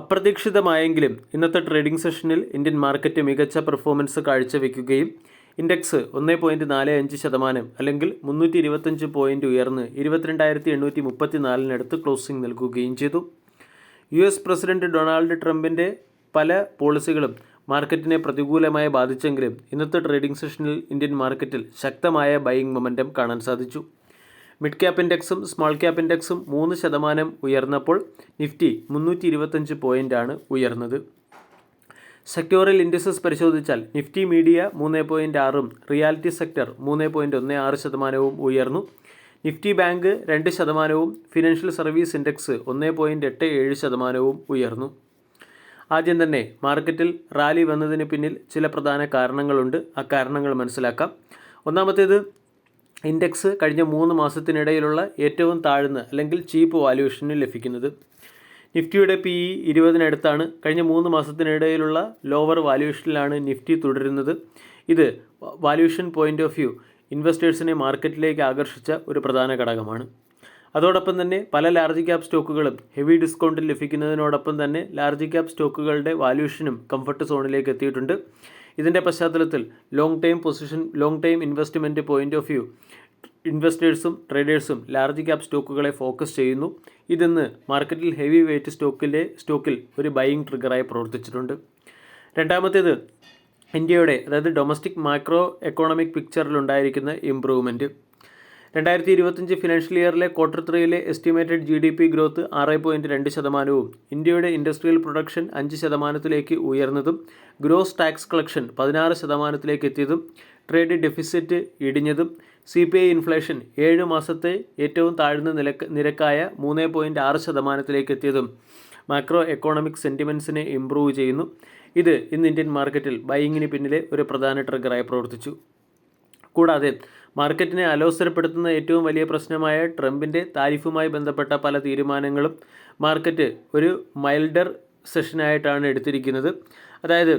അപ്രതീക്ഷിതമായെങ്കിലും ഇന്നത്തെ ട്രേഡിംഗ് സെഷനിൽ Indian market മികച്ച പെർഫോമൻസ് കാഴ്ചവെക്കുകയും ഇൻഡെക്സ് ഒന്ന് പോയിന്റ് നാല് അഞ്ച് ശതമാനം അല്ലെങ്കിൽ മുന്നൂറ്റി ഇരുപത്തഞ്ച് പോയിന്റ് ഉയർന്ന് ഇരുപത്തിരണ്ടായിരത്തി എണ്ണൂറ്റി മുപ്പത്തി നാലിനടുത്ത് ക്ലോസിംഗ് നൽകുകയും ചെയ്തു. യു എസ് പ്രസിഡന്റ് ഡൊണാൾഡ് ട്രംപിന്റെ പല പോളിസികളും മാർക്കറ്റിനെ പ്രതികൂലമായി ബാധിച്ചെങ്കിലും ഇന്നത്തെ ട്രേഡിംഗ് സെഷനിൽ ഇന്ത്യൻ മാർക്കറ്റിൽ ശക്തമായ ബൈയിങ് മൊമെന്റം കാണാൻ സാധിച്ചു. മിഡ് ക്യാപ്പ് ഇൻഡെക്സും സ്മോൾ ക്യാപ് ഇൻഡെക്സും മൂന്ന് ശതമാനം ഉയർന്നപ്പോൾ നിഫ്റ്റി മുന്നൂറ്റി ഇരുപത്തഞ്ച് പോയിന്റാണ് ഉയർന്നത്. സെക്ടോറിയൽ ഇൻഡസസ് പരിശോധിച്ചാൽ നിഫ്റ്റി മീഡിയ മൂന്ന് പോയിന്റ് ആറും റിയാലിറ്റി സെക്ടർ മൂന്ന് പോയിന്റ് ഒന്ന് ആറ് ശതമാനവും ഉയർന്നു. നിഫ്റ്റി ബാങ്ക് രണ്ട് ശതമാനവും ഫിനാൻഷ്യൽ സർവീസ് ഇൻഡെക്സ് ഒന്ന് പോയിന്റ് എട്ട് ഏഴ് ശതമാനവും ഉയർന്നു. ആദ്യം തന്നെ മാർക്കറ്റിൽ റാലി വന്നതിന് പിന്നിൽ ചില പ്രധാന കാരണങ്ങളുണ്ട്. ആ കാരണങ്ങൾ മനസ്സിലാക്കാം. ഒന്നാമത്തേത് ഇൻഡെക്സ് കഴിഞ്ഞ മൂന്ന് മാസത്തിനിടയിലുള്ള ഏറ്റവും താഴ്ന്ന അല്ലെങ്കിൽ ചീപ്പ് വാല്യൂഷന് ലഭിക്കുന്നത്. നിഫ്റ്റിയുടെ പി ഇ ഇരുപതിനടുത്താണ് കഴിഞ്ഞ മൂന്ന് മാസത്തിനിടയിലുള്ള ലോവർ വാല്യൂഷനിലാണ് നിഫ്റ്റി തുടരുന്നത്. ഇത് വാല്യൂഷൻ പോയിന്റ് ഓഫ് വ്യൂ ഇൻവെസ്റ്റേഴ്സിനെ മാർക്കറ്റിലേക്ക് ആകർഷിച്ച ഒരു പ്രധാന ഘടകമാണ്. അതോടൊപ്പം തന്നെ പല ലാർജ് ക്യാപ് സ്റ്റോക്കുകളും ഹെവി ഡിസ്കൗണ്ടിൽ ലഭിക്കുന്നതിനോടൊപ്പം തന്നെ ലാർജ് ക്യാപ് സ്റ്റോക്കുകളുടെ വാല്യൂഷനും കംഫർട്ട് സോണിലേക്ക് എത്തിയിട്ടുണ്ട്. ഇതിന്റെ പശ്ചാത്തലത്തിൽ long time position long time investment point of view ഇൻവെസ്റ്റേഴ്സും ട്രേഡേഴ്സും ലാർജ് ക്യാപ് സ്റ്റോക്കുകളെ ഫോക്കസ് ചെയ്യുന്നു. ഇതിന്ന് മാർക്കറ്റിൽ ഹെവി വെയ്റ്റ് സ്റ്റോക്കിലെ സ്റ്റോക്കിൽ ഒരു ബൈയിങ് ട്രിഗറായി പ്രവർത്തിച്ചിട്ടുണ്ട്. രണ്ടാമത്തേത് ഇന്ത്യയുടെ അതായത് ഡൊമസ്റ്റിക് മാക്രോ എക്കോണമിക് പിക്ചറിലുണ്ടായിരിക്കുന്ന ഇമ്പ്രൂവ്മെന്റ് രണ്ടായിരത്തി ഇരുപത്തഞ്ച് ഫിനാൻഷ്യൽ ഇയറിലെ quarter ത്രീയിലെ estimated G D P growth ആറ് പോയിന്റ് രണ്ട് ശതമാനവും. ഇന്ത്യയുടെ ഇൻഡസ്ട്രിയൽ പ്രൊഡക്ഷൻ അഞ്ച് ശതമാനത്തിലേക്ക് ഉയർന്നതും ഗ്രോസ് ടാക്സ് കളക്ഷൻ പതിനാറ് ശതമാനത്തിലേക്ക് എത്തിയതും ട്രേഡ് ഡെഫിസിറ്റ് ഇടിഞ്ഞതും സി പി ഐ ഇൻഫ്ലേഷൻ ഏഴ് മാസത്തെ ഏറ്റവും താഴ്ന്ന നിലയ്ക്ക് നിരക്കായ മൂന്ന് പോയിന്റ് ആറ് ശതമാനത്തിലേക്ക് എത്തിയതും മാക്രോ എക്കോണമിക് സെന്റിമെൻസിനെ ഇംപ്രൂവ് ചെയ്യുന്നു. ഇത് ഇന്ന് ഇന്ത്യൻ മാർക്കറ്റിൽ ബൈയിങ്ങിന് പിന്നിലെ ഒരു പ്രധാന ട്രിഗറായി പ്രവർത്തിച്ചു. കൂടാതെ മാർക്കറ്റിനെ അലോസരപ്പെടുത്തുന്ന ഏറ്റവും വലിയ പ്രശ്നമായ ട്രംപിന്റെ താരിഫുമായി ബന്ധപ്പെട്ട പല തീരുമാനങ്ങളും മാർക്കറ്റ് ഒരു മൈൽഡർ സെഷനായിട്ടാണ് എടുത്തിരിക്കുന്നത്. അതായത്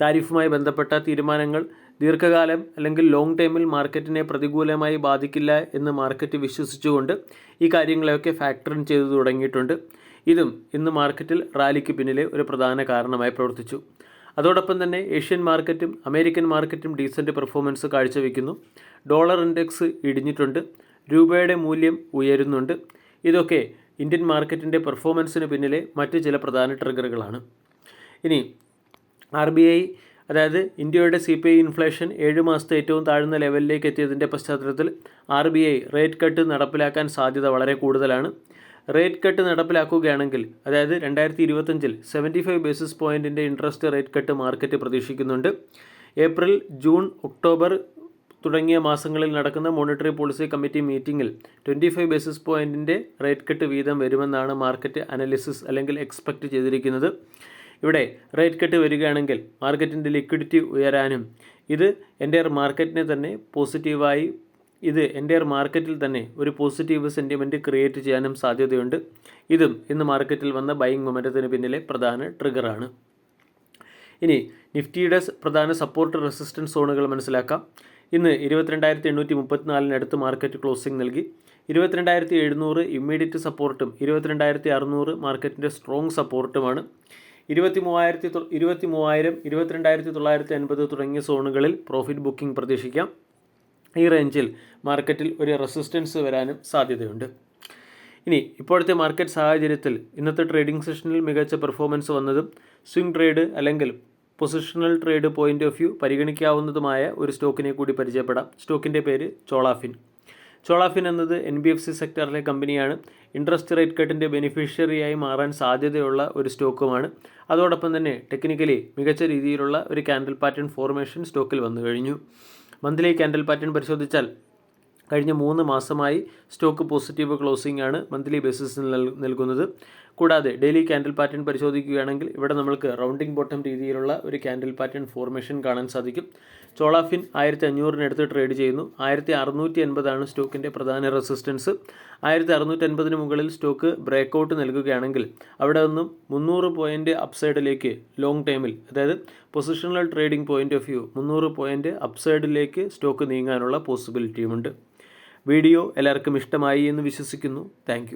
താരിഫുമായി ബന്ധപ്പെട്ട തീരുമാനങ്ങൾ ദീർഘകാലം അല്ലെങ്കിൽ ലോങ് ടൈമിൽ മാർക്കറ്റിനെ പ്രതികൂലമായി ബാധിക്കില്ല എന്ന് മാർക്കറ്റ് വിശ്വസിച്ചുകൊണ്ട് ഈ കാര്യങ്ങളെയൊക്കെ ഫാക്ടർ ഇൻ ചെയ്തു തുടങ്ങിയിട്ടുണ്ട്. ഇതും ഇന്ന് മാർക്കറ്റിൽ റാലിക്ക് പിന്നിലെ ഒരു പ്രധാന കാരണമായി പ്രവർത്തിച്ചു. അതോടൊപ്പം തന്നെ ഏഷ്യൻ മാർക്കറ്റും അമേരിക്കൻ മാർക്കറ്റും ഡീസന്റ് പെർഫോമൻസ് കാഴ്ചവെക്കുന്നു. ഡോളർ ഇൻഡെക്സ് ഇടിഞ്ഞിട്ടുണ്ട്. രൂപയുടെ മൂല്യം ഉയരുന്നുണ്ട്. ഇതൊക്കെ ഇന്ത്യൻ മാർക്കറ്റിന്റെ പെർഫോമൻസിന് പിന്നിലെ മറ്റ് ചില പ്രധാന ട്രിഗറുകളാണ്. ഇനി ആർ ബി ഐ അതായത് ഇന്ത്യയുടെ സി പി ഐ ഇൻഫ്ലേഷൻ ഏഴ് മാസത്തെ ഏറ്റവും താഴ്ന്ന ലെവലിലേക്ക് എത്തിയതിന്റെ പശ്ചാത്തലത്തിൽ R B I rate cut നടപ്പിലാക്കാൻ സാധ്യത വളരെ കൂടുതലാണ്. റേറ്റ് കട്ട് നടപ്പിലാക്കുകയാണെങ്കിൽ അതായത് രണ്ടായിരത്തി ഇരുപത്തഞ്ചിൽ സെവന്റി ഫൈവ് ബേസിസ് പോയിന്റിന്റെ ഇൻട്രസ്റ്റ് റേറ്റ് കട്ട് മാർക്കറ്റ് പ്രതീക്ഷിക്കുന്നുണ്ട്. ഏപ്രിൽ ജൂൺ ഒക്ടോബർ തുടങ്ങിയ മാസങ്ങളിൽ നടക്കുന്ന മോണിറ്ററി പോളിസി കമ്മിറ്റി മീറ്റിംഗിൽ ട്വന്റി ഫൈവ് ബേസിസ് പോയിന്റിന്റെ റേറ്റ് കട്ട് വീതം വരുമെന്നാണ് മാർക്കറ്റ് അനാലിസിസ് അല്ലെങ്കിൽ എക്സ്പെക്റ്റ് ചെയ്തിരിക്കുന്നത്. ഇവിടെ റേറ്റ് കട്ട് വരികയാണെങ്കിൽ മാർക്കറ്റിന്റെ ലിക്വിഡിറ്റി ഉയരാനും ഇത് എന്റെ മാർക്കറ്റിനെ തന്നെ പോസിറ്റീവായി ഇത് എന്റെ മാർക്കറ്റിൽ തന്നെ ഒരു പോസിറ്റീവ് സെന്റിമെന്റ് ക്രിയേറ്റ് ചെയ്യാനും സാധ്യതയുണ്ട്. ഇതും ഇന്ന് മാർക്കറ്റിൽ വന്ന ബൈയിങ് മൊമെന്റത്തിന് പിന്നിലെ പ്രധാന ട്രിഗറാണ് ഇനി നിഫ്റ്റിയുടെ പ്രധാന സപ്പോർട്ട് റെസിസ്റ്റൻസ് സോണുകൾ മനസ്സിലാക്കാം. ഇന്ന് ഇരുപത്തിരണ്ടായിരത്തി എണ്ണൂറ്റി മുപ്പത്തിനാലിനടുത്ത് മാർക്കറ്റ് ക്ലോസിംഗ് നൽകി. ഇരുപത്തിരണ്ടായിരത്തി എഴുന്നൂറ് ഇമ്മീഡിയറ്റ് സപ്പോർട്ടും ഇരുപത്തിരണ്ടായിരത്തി അറുന്നൂറ് മാർക്കറ്റിന്റെ സ്ട്രോങ് സപ്പോർട്ടുമാണ് ഇരുപത്തി മൂവായിരത്തി ഇരുപത്തി മൂവായിരം ഇരുപത്തിരണ്ടായിരത്തി തൊള്ളായിരത്തി അൻപത് തുടങ്ങിയ സോണുകളിൽ പ്രോഫിറ്റ് ബുക്കിംഗ് പ്രതീക്ഷിക്കാം. ഈ റേഞ്ചിൽ മാർക്കറ്റിൽ ഒരു റെസിസ്റ്റൻസ് വരാനും സാധ്യതയുണ്ട്. ഇനി ഇപ്പോഴത്തെ മാർക്കറ്റ് സാഹചര്യത്തിൽ ഇന്നത്തെ ട്രേഡിംഗ് സെഷനിൽ മികച്ച പെർഫോമൻസ് വന്നതും സ്വിംഗ് ട്രേഡ് അല്ലെങ്കിൽ positional trade point of view പരിഗണിക്കാവുന്നതുമായ ഒരു സ്റ്റോക്കിനെ കൂടി പരിചയപ്പെടാം. സ്റ്റോക്കിന്റെ പേര് ചോളാഫിൻ. ചോളാഫിൻ എന്നത് എൻ ബി എഫ് സി സെക്ടറിലെ കമ്പനിയാണ്. ഇൻട്രസ്റ്റ് റേറ്റ് കട്ടിന്റെ ബെനിഫിഷ്യറിയായി മാറാൻ സാധ്യതയുള്ള ഒരു സ്റ്റോക്കുമാണ്. അതോടൊപ്പം തന്നെ ടെക്നിക്കലി മികച്ച രീതിയിലുള്ള ഒരു ക്യാൻഡിൽ പാറ്റേൺ ഫോർമേഷൻ സ്റ്റോക്കിൽ വന്നു കഴിഞ്ഞു. മന്ത്ലി ക്യാൻഡിൽ പാറ്റേൺ പരിശോധിച്ചാൽ കഴിഞ്ഞ മൂന്ന് മാസമായി സ്റ്റോക്ക് പോസിറ്റീവ് ക്ലോസിംഗ് ആണ് മന്ത്ലി ബേസിസിൽ നൽകുന്നത്. കൂടാതെ ഡെയിലി ക്യാൻഡിൽ പാറ്റേൺ പരിശോധിക്കുകയാണെങ്കിൽ ഇവിടെ നമ്മൾക്ക് റൗണ്ടിംഗ് ബോട്ടം രീതിയിലുള്ള ഒരു ക്യാൻഡിൽ പാറ്റേൺ ഫോർമേഷൻ കാണാൻ സാധിക്കും. ചോളാഫിൻ ആയിരത്തി അഞ്ഞൂറിനടുത്ത് ട്രേഡ് ചെയ്യുന്നു. ആയിരത്തി അറുന്നൂറ്റി എൺപതാണ് സ്റ്റോക്കിന്റെ പ്രധാന റെസിസ്റ്റൻസ്. ആയിരത്തി അറുന്നൂറ്റി എൺപതിന് മുകളിൽ സ്റ്റോക്ക് ബ്രേക്കൗട്ട് നൽകുകയാണെങ്കിൽ അവിടെ നിന്നും മുന്നൂറ് പോയിന്റ് അപ്സൈഡിലേക്ക് ലോങ് ടൈമിൽ അതായത് positional trading point of view മുന്നൂറ് പോയിന്റ് അപ്സൈഡിലേക്ക് സ്റ്റോക്ക് നീങ്ങാനുള്ള പോസിബിലിറ്റിയുമുണ്ട് വീഡിയോ എല്ലാവർക്കും ഇഷ്ടമായി എന്ന് വിശ്വസിക്കുന്നു. താങ്ക്